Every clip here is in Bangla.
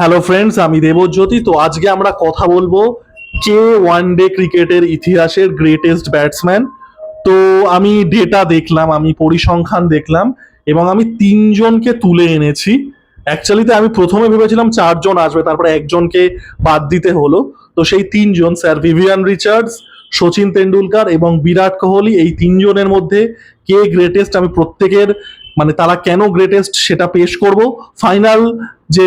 হ্যালো ফ্রেন্ডস আমি দেবজ্যোতি। তো আজকে আমরা কথা বলব কে ওয়ান ডে ক্রিকেটের ইতিহাসের গ্রেটেস্ট ব্যাটসম্যান তো আমি ডেটা দেখলাম, আমি পরিসংখ্যান দেখলাম, এবং আমি তিনজনকে তুলে এনেছি। অ্যাকচুয়ালিতে আমি প্রথমে ভেবেছিলাম চারজন আসবে, তারপরে একজনকে বাদ দিতে হলো। তো সেই তিনজন, sir Vivian Richards Sachin Tendulkar এবং বিরাট কোহলি, এই তিনজনের মধ্যে কে গ্রেটেস্ট আমি প্রত্যেকের মানে তারা কেন গ্রেটেস্ট সেটা পেশ করব? ফাইনাল যে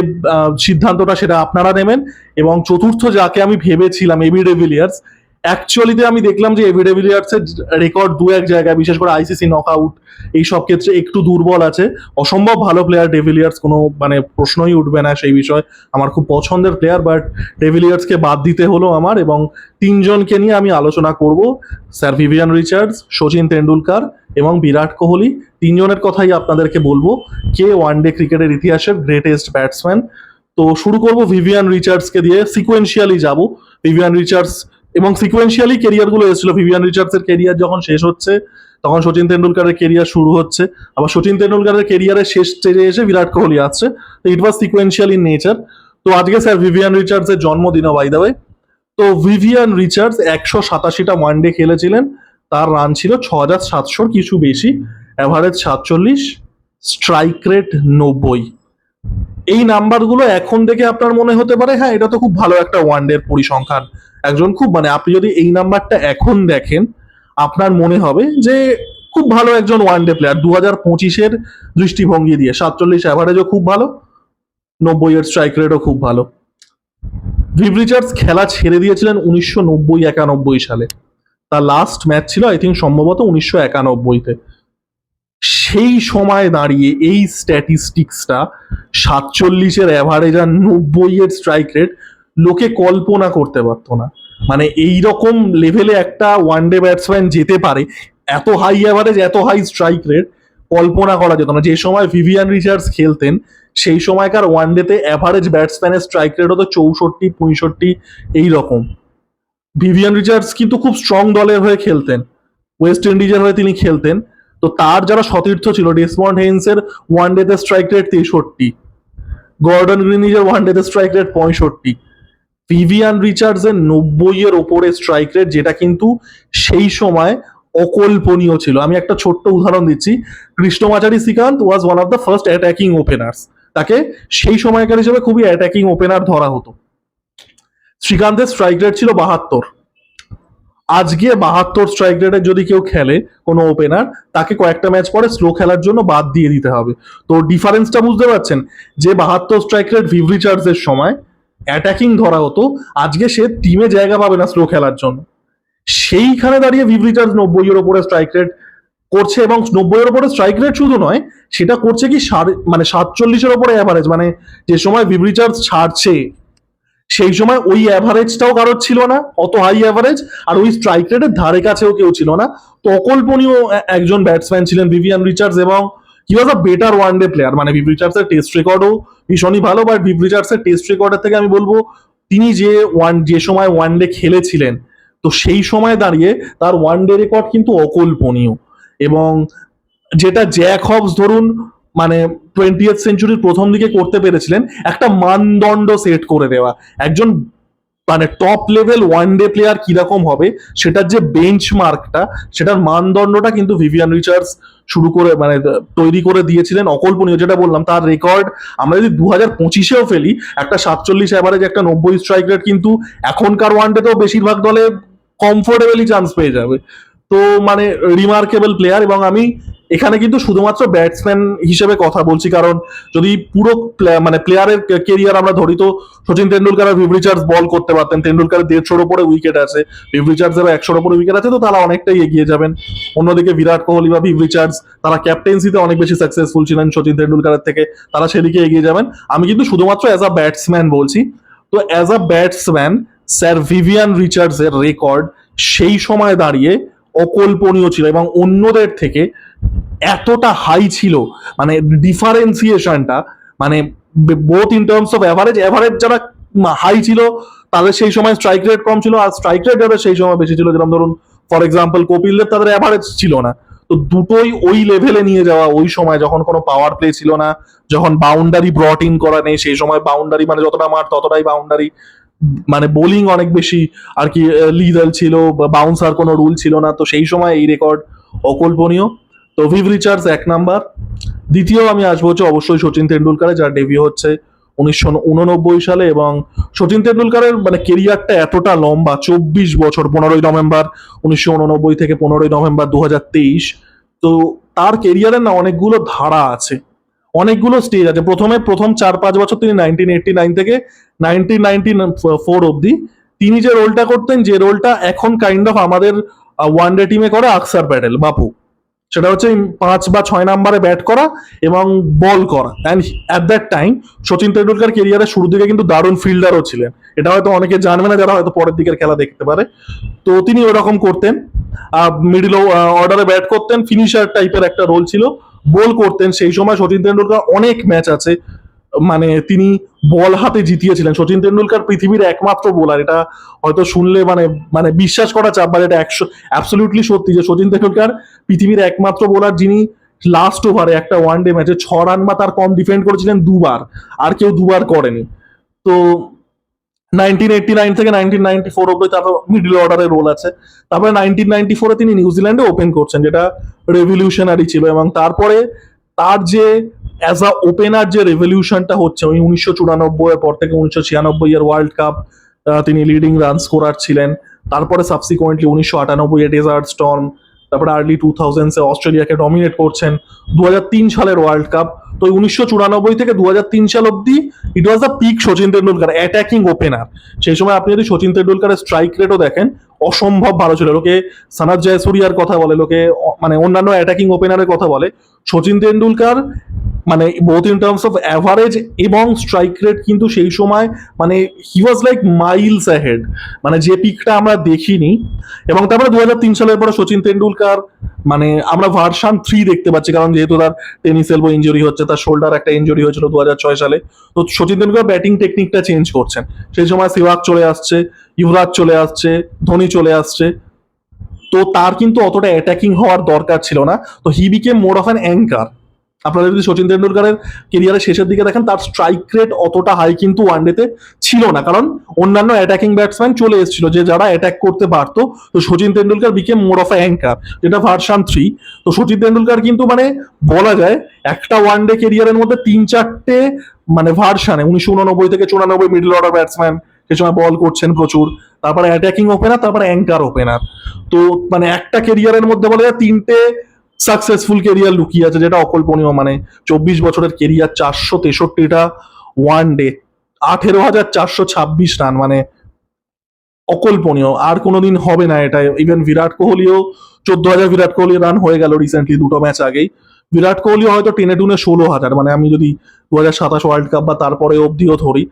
সিদ্ধান্তটা সেটা আপনারা নেবেন। এবং চতুর্থ যাকে আমি ভেবেছিলাম এবি ডেভিলিয়ার্স অ্যাকচুয়ালিতে আমি দেখলাম যে এবি ডেভিলিয়ার্সের রেকর্ড দু এক জায়গায়, বিশেষ করে আইসিসি নক আউট এই সব ক্ষেত্রে একটু দুর্বল আছে। অসম্ভব ভালো প্লেয়ার ডেভিলিয়ার্স কোনো মানে প্রশ্নই উঠবে না সেই বিষয়। আমার খুব পছন্দের প্লেয়ার বাট ডেভিলিয়ার্সকে বাদ দিতে হলো আমার। এবং তিনজনকে নিয়ে আমি আলোচনা করব। Sir Vivian Richards Sachin Tendulkar এবং বিরাট কোহলি, তিনজনের কথাই আপনাদেরকে বলব। কে ওয়ান ডে ক্রিকেটের ইতিহাসের গ্রেটেস্ট ব্যাটসম্যান তো শুরু করব ভিভিয়ান রিচার্ডসকে দিয়ে। সিকোয়েন্সিয়ালি যাব। ভিভিয়ান রিচার্ডস এবং সিকোয়েন্সিয়ালি কেরিয়ারগুলো এসেছিল। ভিভিয়ান রিচার্ডসের কেরিয়ার যখন শেষ হচ্ছে, তখন সচিন তেন্ডুলকারের কেরিয়ার শুরু হচ্ছে। আবার সচিন তেন্ডুলকারের কেরিয়ারের শেষ স্টেজে এসে বিরাট কোহলি আসছে। তো it was sequential in nature তো আজকে স্যার ভিভিয়ান রিচার্ডসের জন্মদিনও বাই দ্য তো ভিভিয়ান রিচার্ডস একশো সাতাশিটা ওয়ান ডে খেলেছিলেন। তার রান ছিল ছ হাজার সাতশোর কিছু বেশি অ্যাভারেজ সাতচল্লিশ স্ট্রাইক রেট নব্বই। এই নাম্বারগুলো এখন দেখে আপনার মনে হতে পারে হ্যাঁ এটা তো খুব ভালো একটা ওয়ানডের পরিসংখ্যান। একজন খুব মানে আপনি যদি এই নাম্বারটা এখন দেখেন, আপনার মনে হবে যে খুব ভালো একজন ওয়ানডে প্লেয়ার দু হাজার পঁচিশের দৃষ্টিভঙ্গি দিয়ে সাতচল্লিশ অ্যাভারেজও খুব ভালো নব্বই এর স্ট্রাইক রেটও খুব ভালো। ভিভ রিচার্ডস খেলা ছেড়ে দিয়েছিলেন উনিশশো নব্বই একানব্বই সালে। তার লাস্ট ম্যাচ ছিল আই থিঙ্ক সম্ভবত উনিশশো একানব্বইতে। সেই সময় দাঁড়িয়ে এই স্ট্যাটিস্টিক্সটা সাতচল্লিশের অ্যাভারেজ আর নব্বই এর স্ট্রাইক রেট লোকে কল্পনা করতে পারতো না। মানে এই রকম লেভেলে একটা ওয়ান ডে ব্যাটসম্যান যেতে পারে, এত হাই অ্যাভারেজ এত হাই স্ট্রাইক রেট কল্পনা করা যেত না। যে সময় ভিভিয়ান রিচার্ডস খেলতেন, সেই সময়কার ওয়ান ডেতে অ্যাভারেজ ব্যাটসম্যানের স্ট্রাইক রেট হতো চৌষট্টি, পঁয়ষট্টি এই রকম ভিভিয়ান রিচার্ডস কিন্তু খুব স্ট্রং দলের হয়ে খেলতেন। ওয়েস্ট ইন্ডিজের হয়ে তিনি খেলতেন। তো তার যারা সতীর্থ ছিল ডেসমন্ড হেইন্সের ওয়ান ডেতে স্ট্রাইক রেট তেষট্টি। গর্ডন গ্রিনিজের ওয়ান ডেতে স্ট্রাইক রেট পঁয়ষট্টি। ভিভিয়ান রিচার্ডস এর নব্বই এর ওপরে স্ট্রাইক রেট যেটা কিন্তু সেই সময় অকল্পনীয় ছিল। আমি একটা ছোট্ট উদাহরণ দিচ্ছি। Krishnamachari Srikkanth was one of the first attacking openers তাকে সেই সময়কার হিসেবে খুবই অ্যাটাকিং ওপেনার ধরা হতো। শ্রীকান্তের স্ট্রাইক রেট ছিল বাহাত্তর। আজকে বাহাত্তর স্ট্রাইক রেটের যদি কেউ খেলে, কোনো ওপেনার তাকে কয়েকটা ম্যাচ পরে স্লো খেলার জন্য বাদ দিয়ে দিতে হবে। তো ডিফারেন্সটা বুঝতে পারছেন? যে বাহাত্তর স্ট্রাইক রেট ভিভ রিচার্ডসের সময় অ্যাটাকিং ধরা হতো, আজকে সে টিমে জায়গা পাবে না স্লো খেলার জন্য। সেইখানে দাঁড়িয়ে ভিভ রিচার্জ নব্বই এর ওপরে স্ট্রাইক রেট করছে এবং নব্বই এর ওপরে স্ট্রাইক রেট শুধু নয়, সেটা করছে কি মানে সাতচল্লিশের ওপরে অ্যাভারেজ মানে যে সময় ভিভ রিচার্জ ছাড়ছে সেই সময় ওই অ্যাভারেজটাও কারোর ছিল না, অত হাই অ্যাভারেজ আর ওই স্ট্রাইক রেটের ধারে কাছেও কেউ ছিল না। তো অকল্পনীয় একজন ব্যাটসম্যান ছিলেন ভিভিয়ান রিচার্ডস এবং he was a better one day player মানে ভিভ রিচার্ডসের টেস্ট রেকর্ডও ভীষণই ভালো বাট ভিভ রিচার্ডসের টেস্ট রেকর্ডের থেকে আমি বলব, তিনি যে ওয়ান যে সময় ওয়ান ডে খেলেছিলেন, তো সেই সময় দাঁড়িয়ে তার ওয়ান ডে রেকর্ড কিন্তু অকল্পনীয়। এবং যেটা জ্যাক হবস ধরুন মানে টোয়েন্টি সেঞ্চুরির প্রথম দিকে করতে পেরেছিলেন, একটা মানদণ্ড সেট করে দেওয়া। একজন মানে top level one day player কীরকম হবে, সেটার যে বেঞ্চ মার্কটা সেটার মানদণ্ডটা কিন্তু ভিভিয়ান রিচার্ডস শুরু করে মানে তৈরি করে দিয়েছিলেন। অকল্পনীয় যেটা বললাম, তার রেকর্ড আমরা যদি দু হাজার পঁচিশেও ফেলি, একটা সাতচল্লিশ অ্যাভারেজ একটা নব্বই স্ট্রাইক রেট কিন্তু এখনকার ওয়ান ডেতেও বেশিরভাগ দলে কমফোর্টেবলি চান্স পেয়ে যাবে। তো মানে রিমার্কেবল প্লেয়ার এবং আমি এখানে কিন্তু শুধুমাত্র ব্যাটসম্যান হিসেবে কথা বলছি, কারণ যদি পুরো মানে প্লেয়ারের কেরিয়ার আমরা ধরি তো সচিন তেন্ডুলকার আর ভিভ রিচার্ডস বল করতে পারতেন। তেন্ডুলকারের দেড়শোর ওপরে উইকেট আছে ভিভ রিচার্ডসের একশোর ওপরে উইকেট আছে তো তারা অনেকটাই এগিয়ে যাবেন। অন্যদিকে বিরাট কোহলি বা ভিভ রিচার্ডস তারা ক্যাপ্টেন্সিতে অনেক বেশি সাকসেসফুল ছিলেন সচিন তেন্ডুলকারের থেকে, তারা সেদিকে এগিয়ে যাবেন। আমি কিন্তু শুধুমাত্র অ্যাজ আ ব্যাটসম্যান বলছি। তো as a batsman sir Vivian Richards এর রেকর্ড সেই সময় দাঁড়িয়ে অকল্পনীয় ছিল এবং অন্যদের থেকে এতটা হাই ছিল মানে ডিফারেন্সিয়েশনটা মানে both in terms of average average যারা হাই ছিল, তাদের সেই সময় স্ট্রাইক রেট কম ছিল, আর স্ট্রাইক রেট যাদের সেই সময় বেশি ছিল, যেরকম ধরুন ফর এক্সাম্পল কপিল দেব তাদের অ্যাভারেজ ছিল না। তো দুটোই ওই লেভেলে নিয়ে যাওয়া, ওই সময় যখন কোনো পাওয়ার প্লে ছিল না, যখন বাউন্ডারি ব্রট ইন করা নেই, সেই সময় বাউন্ডারি মানে যতটা মার, ততটাই বাউন্ডারি মানে বোলিং অনেক বেশি, আর কি লিদাল ছিল বাউন্সার কোনো রুল ছিল না, তো সেই সময় এই রেকর্ড অকল্পনীয়। তো ভিভ রিচার্ডস এক নাম্বার। দ্বিতীয় আমি আসব হচ্ছে অবশ্যই সচিন তেন্ডুলকারের, যার ডেবিউ হচ্ছে উনিশশো উননব্বই সালে এবং সচিন তেন্ডুলকারের মানে কেরিয়ারটা এতটা লম্বা, চব্বিশ বছর, পনেরোই নভেম্বর উনিশশো উননব্বই থেকে পনেরোই নভেম্বর দু হাজার তেইশ। তো তার কেরিয়ারের না অনেকগুলো ধারা আছে, অনেকগুলো স্টেজ আছে। প্রথমে প্রথম চার পাঁচ বছর তিনি নাইনটিন এইটটি নাইন থেকে নাইনটিন নাইনটি ফোর অবধি। তিনি যে রোলটা করতেন, যে রোলটা এখন কাইন্ড অফ আমাদের ওয়ান ডে টিমে করে আকসার প্যাটেল বাপু। সেটা হচ্ছে পাঁচ বা ছয় নাম্বারে ব্যাট করা এবং বল করা। And at that time Sachin Tendulkar কেরিয়ারের শুরুর দিকে কিন্তু দারুণ ফিল্ডারও ছিলেন। এটা হয়তো অনেকে জানবে না, যারা হয়তো পরের দিকের খেলা দেখতে পারে। তো তিনি ওরকম করতেন। মিডিল অর্ডারে ব্যাট করতেন। ফিনিশার টাইপের একটা রোল ছিল। বল করতেন। সেই সময় সচিন তেন্ডুলকার অনেক ম্যাচ আছে। মানে তিনি বল হাতে জিতিয়েছিলেন। সচিন তেন্ডুলকার পৃথিবীর একমাত্র বোলার এটা হয়তো শুনলে মানে মানে বিশ্বাস করা চাপ বা এটা একশো অ্যাবসলিউটলি সত্যি যে সচিন তেন্ডুলকার পৃথিবীর একমাত্র বোলার যিনি লাস্ট ওভারে একটা ওয়ান ডে ম্যাচে ছ রান বা তার কম ডিফেন্ড করেছিলেন দুবার। আর কেউ দুবার করেনি। তো নাইনটিন এইটটি নাইন থেকে নাইনটিন নাইনটি ফোর অব্দি তারপর মিডল অর্ডারের রোল আছে। তারপরে নাইনটিন নাইনটি ফোরে তিনি নিউজিল্যান্ডে ওপেন করছেন, যেটা রেভলিউশনারি ছিল। এবং তারপরে তার যে অ্যাজ আ ওপেনার যে রেভলিউশনটা হচ্ছে, ওই উনিশশো চুরানব্বই এর পর থেকে উনিশশো ছিয়ানব্বই এর ওয়ার্ল্ড কাপ তিনি লিডিং রান স্কোরার ছিলেন। তারপরে সাবসিকুয়েন্টলি উনিশশো আটানব্বই এ ডেজার্ট স্টর্ম তারপরে আর্লি টু থাউজেন্ডসে অস্ট্রেলিয়াকে ডমিনেট করছেন। দু সালের ওয়ার্ল্ড কাপ তো উনিশশো চুরানব্বই থেকে দু সাল অব্দি it was the peak Sachin Tendulkar attacking opener সেই সময় আপনি যদি সচিন তেন্ডুলকারের স্ট্রাইক রেটও দেখেন, অসম্ভব ভালো ছিল। লোকে সানাদ জয়সুরিয়ার কথা বলে, লোকে মানে অন্যান্য অ্যাটাকিং ওপেনারের কথা বলে। সচিন তেন্ডুলকার মানে both in terms of average এবং স্ট্রাইক রেট কিন্তু সেই সময় মানে he was like miles ahead মানে যে পিকটা আমরা দেখিনি। এবং তারপরে দু হাজার তিন সালের পরে সচিন তেন্ডুলকার মানে আমরা ভার্সান থ্রি দেখতে পাচ্ছি, কারণ যেহেতু তার টেনিস এলবো ইঞ্জুরি হচ্ছে, তার শোল্ডার একটা ইঞ্জুরি হয়েছিল দু ছয় সালে। তো সচিন তেন্ডুলকার ব্যাটিং টেকনিকটা চেঞ্জ করছেন। সেই সময় সেওয়াগ চলে আসছে ইউভরাজ চলে আসছে, ধোনি চলে আসছে। তো তার কিন্তু অতটা অ্যাটাকিং হওয়ার দরকার ছিল না। তো he became more of an anchor আপনারা যদি সচিন তেন্ডুলকারের কেরিয়ারের শেষের দিকে দেখেন, তার স্ট্রাইক রেট অতটা হাই কিন্তু ওয়ানডেতে ছিল না। কারণ অন্যান্য অ্যাটাকিং ব্যাটসম্যান চলে এসেছিল যে যারা অ্যাটাক করতে পারতো। তো Sachin Tendulkar became more of anchor যেটা ভার্সান থ্রি তো সচিন তেন্ডুলকার কিন্তু মানে বলা যায় একটা ওয়ানডে কেরিয়ারের মধ্যে তিন চারটে মানে ভার্সানে উনিশশো উননব্বই থেকে চুরানব্বই মিডল অর্ডার ব্যাটসম্যান সে সময় বল করছেন প্রচুর। তারপরে অ্যাটাকিং ওপেনার তারপরে অ্যাঙ্কার ওপেনার তো মানে একটা কেরিয়ারের মধ্যে বলা যায় তিনটে সাকসেসফুল কেরিয়ার লুকিয়ে আছে, যেটা অকল্পনীয় মানে চব্বিশ বছরের কেরিয়ার চারশো তেষট্টিটা ওয়ান ডে আঠেরো হাজার চারশো ছাব্বিশ রান মানে অকল্পনীয় আর কোনোদিন হবে না এটা। ইভেন বিরাট কোহলিও, চোদ্দ হাজার বিরাট কোহলি রান হয়ে গেল রিসেন্টলি দুটো ম্যাচ আগেই। বিরাট কোহলি হয়তো টেনে টুনে ষোলো হাজার মানে আমি যদি দু হাজার সাতাশ ওয়ার্ল্ড কাপ বা তারপরে অবধিও ধরি,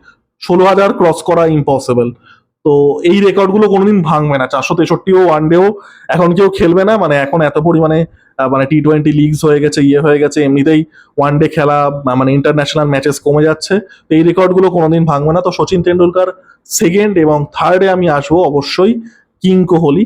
ষোলো হাজার ক্রস করা ইম্পসিবল তো এই রেকর্ডগুলো কোনোদিন ভাঙবে না। চারশো তেষট্টিও ওয়ান ডেও এখন কেউ খেলবে না মানে এখন এত পরিমাণে মানে টি টোয়েন্টি লিগস হয়ে গেছে ইয়ে হয়ে গেছে, এমনিতেই ওয়ান ডে খেলা মানে ইন্টারন্যাশনাল ম্যাচেস কমে যাচ্ছে। তো এই রেকর্ডগুলো কোনোদিন ভাঙবে না। তো সচিন তেন্ডুলকার সেকেন্ড এবং থার্ডে আমি আসব অবশ্যই কিং কোহলি।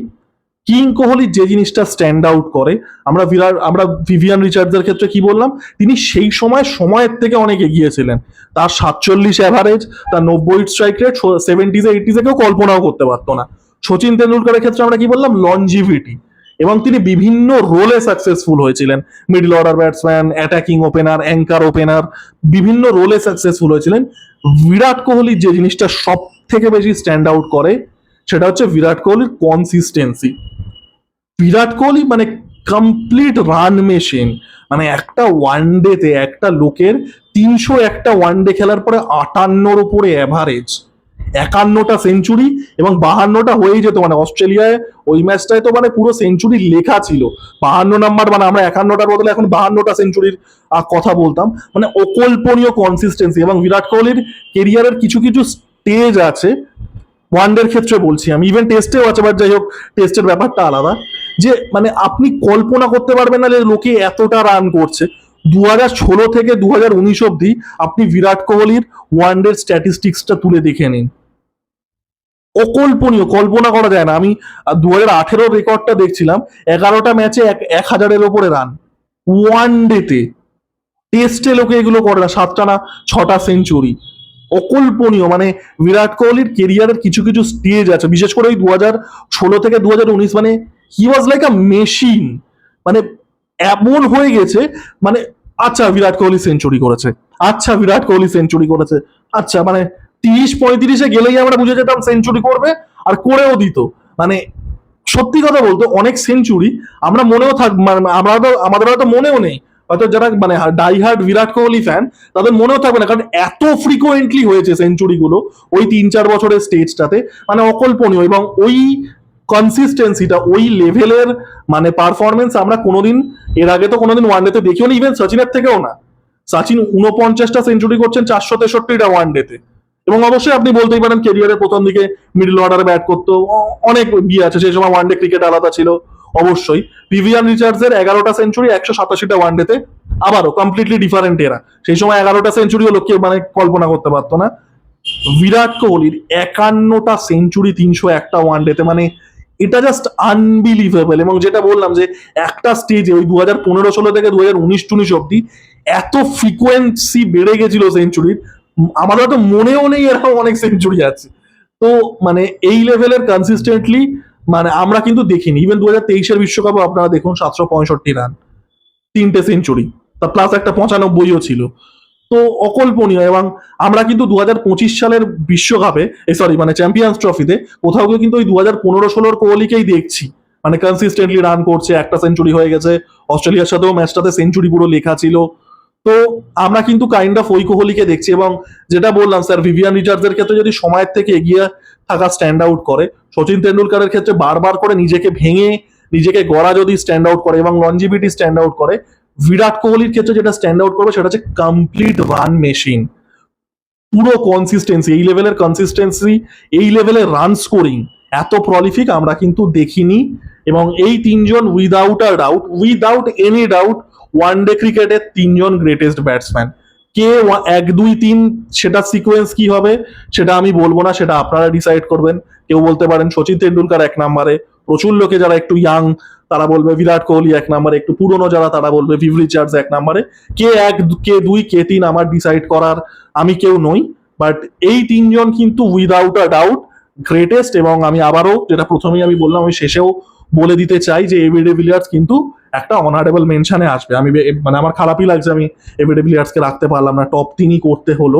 কিং কোহলির যে জিনিসটা স্ট্যান্ড আউট করে, আমরা বিরাট আমরা ভিভিয়ান রিচার্ডসের ক্ষেত্রে কি বললাম? তিনি সেই সময় সময়ের থেকে অনেক এগিয়ে ছিলেন। তার সাতচল্লিশ অ্যাভারেজ তার নব্বই স্ট্রাইক রেট সেভেন্টিজে এইটিজে কেউ কল্পনাও করতে পারতো না। সচিন তেন্ডুলকারের ক্ষেত্রে আমরা কি বললাম? লনজিভিটি এবং তিনি বিভিন্ন রোলে সাকসেসফুল হয়েছিলেন। Middle order batsman attacking opener anchor opener বিভিন্ন রোলে সাকসেসফুল হয়েছিলেন। বিরাট কোহলির যে জিনিসটা সব থেকে বেশি স্ট্যান্ড আউট করে, সেটা হচ্ছে বিরাট কোহলির কনসিস্টেন্সি বিরাট কোহলি মানে কমপ্লিট রান মেশিন মানে একটা ওয়ান ডেতে একটা লোকের তিনশো একটা ওয়ান ডে খেলার পরে আটান্নর উপরে অ্যাভারেজ একান্নটা সেঞ্চুরি এবং বাহান্নটা হয়েই যেত মানে অস্ট্রেলিয়ায় ওই ম্যাচটায় তো মানে পুরো সেঞ্চুরি লেখা ছিল। বাহান্ন নাম্বার মানে আমরা একান্নটার বদলে এখন বাহান্নটা সেঞ্চুরির কথা বলতাম। মানে অকল্পনীয় কনসিস্টেন্সি এবং বিরাট কোহলির কেরিয়ারের কিছু কিছু স্টেজ আছে। ওয়ানডের ক্ষেত্রে বলছি আমি ইভেন টেস্টেও আছে বাট যাই হোক টেস্টের ব্যাপারটা আলাদা। যে মানে আপনি কল্পনা করতে পারবেন না যে লোকে এতটা রান করছে। দু হাজার ষোলো থেকে দু হাজার উনিশ অব্দি আপনি বিরাট কোহলির ওয়ানডের স্ট্যাটিস্টিক্সটা তুলে দেখে নিন। অকল্পনীয়, কল্পনা করা যায় না। আমি দু হাজার আঠেরোর রেকর্ডটা দেখছিলাম, এগারোটা ম্যাচে এক এক হাজারের ওপরে রান। ওয়ান ডেতে টেস্টে লোকে এগুলো করে না সাতটা না ছটা সেঞ্চুরি। অকল্পনীয় মানে বিরাট কোহলির কেরিয়ারের কিছু কিছু স্টেজ আছে। বিশেষ করে ওই দু হাজার ষোলো থেকে দু হাজার উনিশ মানে he was like a machine. মানে এমন হয়ে গেছে মানে আচ্ছা বিরাট কোহলি সেঞ্চুরি করেছে আচ্ছা বিরাট কোহলি সেঞ্চুরি করেছে আচ্ছা মানে তিরিশ পঁয়ত্রিশে গেলেই আমরা বুঝে যেতাম সেঞ্চুরি করবে, আর করেও দিত। মানে সত্যি কথা বলতো, অনেক সেঞ্চুরি আমরা মনেও থাক মানে আমরা তো আমাদের হয়তো মনেও নেই। হয়তো যারা মানে ডাইহার্ড বিরাট কোহলি ফ্যান তাদের মনেও থাকবে না, কারণ এত ফ্রিকোয়েন্টলি হয়েছে সেঞ্চুরি গুলো, ওই তিন চার বছরের স্টেজটাতে মানে অকল্পনীয়। এবং ওই কনসিস্টেন্সিটা ওই লেভেলের মানে পারফরমেন্স আমরা কোনোদিন, এর আগে তো কোনোদিন ওয়ান ওয়ানডেতে দেখিও না ইভেন সচিনের থেকেও না। সচিন উনপঞ্চাশটা সেঞ্চুরি করছেন, চারশো তেষট্টিটা ওয়ান ওয়ানডেতে এবং অবশ্যই আপনি বলতেই পারেন কেরিয়ারের প্রথম দিকে মিডল অর্ডারে ব্যাট করতো, অনেক বিয়ে আছে, সেই সময় ওয়ানডে ক্রিকেট আলাদা ছিল, অবশ্যই। ভিভিয়ান রিচার্ডসের এগারোটা সেঞ্চুরি একশো সাতাশিটা ওয়ান ওয়ানডেতে আবারও কমপ্লিটলি ডিফারেন্ট এরা সেই সময় এগারোটা সেঞ্চুরিও লোক কেউ মানে কল্পনা করতে পারতো না। বিরাট কোহলির একান্নটা সেঞ্চুরি তিনশো একটা ওয়ান ওয়ানডেতে মানে এটা জাস্ট আনবিলিভেবল এবং যেটা বললাম যে একটা স্টেজে ওই দু হাজার পনেরো ষোলো থেকে দু হাজার উনিশ টুনিশ অব্দি এত ফ্রিকোয়েন্সি বেড়ে গেছিল সেঞ্চুরির আমাদের তো মনেও নেই এরকম অনেক সেঞ্চুরি আছে। তো মানে এই লেভেলের কনসিস্টেন্টলি মানে আমরা কিন্তু দেখিনি। ইভেন দু হাজার তেইশের বিশ্বকাপও আপনারা দেখুন সাতশো পঁয়ষট্টি রান তিনটে সেঞ্চুরি তা প্লাস একটা পঁচানব্বইও ছিল। তো অকল্পনীয় এবং আমরা কিন্তু দু সালের বিশ্বকাপে সরি মানে চ্যাম্পিয়ন্স ট্রফিতে কোথাও গিয়ে কিন্তু ওই দু হাজার পনেরো ষোলোর কোহলিকেই দেখছি। মানে কনসিস্টেন্টলি রান করছে, একটা সেঞ্চুরি হয়ে গেছে, অস্ট্রেলিয়ার সাথেও ম্যাচটাতে সেঞ্চুরি পুরো লেখা ছিল। তো আমরা কিন্তু কাইন্ড অফ ওই কোহলিকে দেখছি এবং যেটা বললাম, স্যার ভিভিয়ান রিচার্ডসের ক্ষেত্রে যদি সময়ের থেকে এগিয়ে থাকা স্ট্যান্ড আউট করে, সচিন তেন্ডুলকারের ক্ষেত্রে বারবার করে নিজেকে ভেঙে, নিজেকে গড়া যদি স্ট্যান্ড আউট করে এবং লঞ্জিভিটি স্ট্যান্ড আউট করে বিরাট কোহলির ক্ষেত্রে যেটা স্ট্যান্ড আউট করবে সেটা হচ্ছে কমপ্লিট রান মেশিন পুরো কনসিস্টেন্সি এই লেভেলের কনসিস্টেন্সি এই লেভেলের রান স্কোরিং এত প্রলিফিক আমরা কিন্তু দেখিনি এবং এই তিনজন without a doubt without any doubt one day ক্রিকেটের তিনজন গ্রেটেস্ট ব্যাটসম্যান কে এক, দুই, তিন, সেটা সিকোয়েন্স কি হবে, সেটা আমি বলব না, সেটা আপনারা ডিসাইড করবেন। কেউ বলতে পারেন সচিন তেন্ডুলকার এক নাম্বারে। প্রচুর লোকে যারা একটু ইয়াং তারা বলবে বিরাট কোহলি এক নম্বরে একটু পুরনো যারা তারা বলবে ভিভ রিচার্ডস এক নম্বরে কে এক, কে দুই, কে তিন আমার ডিসাইড করার আমি কেউ নই। বাট এই তিনজন কিন্তু উইদাউট আ ডাউট গ্রেটেস্ট এবং আমি আবারও যেটা প্রথমেই আমি বললাম, আমি শেষেও বলে দিতে চাই যে এবিডে ভিলিয়ার্স কিন্তু একটা অনারেবল মেনশনে আসবে। আমি মানে আমার খারাপই লাগছে আমি এবিডে ভিলিয়ার্সকে রাখতে পারলাম না টপ তিনই করতে হলো।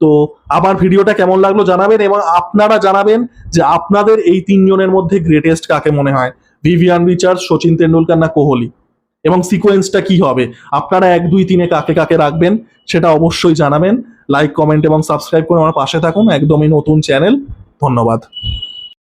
তো আবার ভিডিওটা কেমন লাগল জানাবেন এবং আপনারা জানাবেন যে আপনাদের এই তিনজনের মধ্যে গ্রেটেস্ট কাকে মনে হয়। ভিভিয়ান রিচার্ড শচীন তেন্ডুলকার না কোহলি? এবং সিকোয়েন্সটা কি হবে? আপনারা এক, দুই, তিনে কাকে কাকে রাখবেন সেটা অবশ্যই জানাবেন। লাইক কমেন্ট এবং সাবস্ক্রাইব করে আমার পাশে থাকুন। একদমই নতুন চ্যানেল ধন্যবাদ।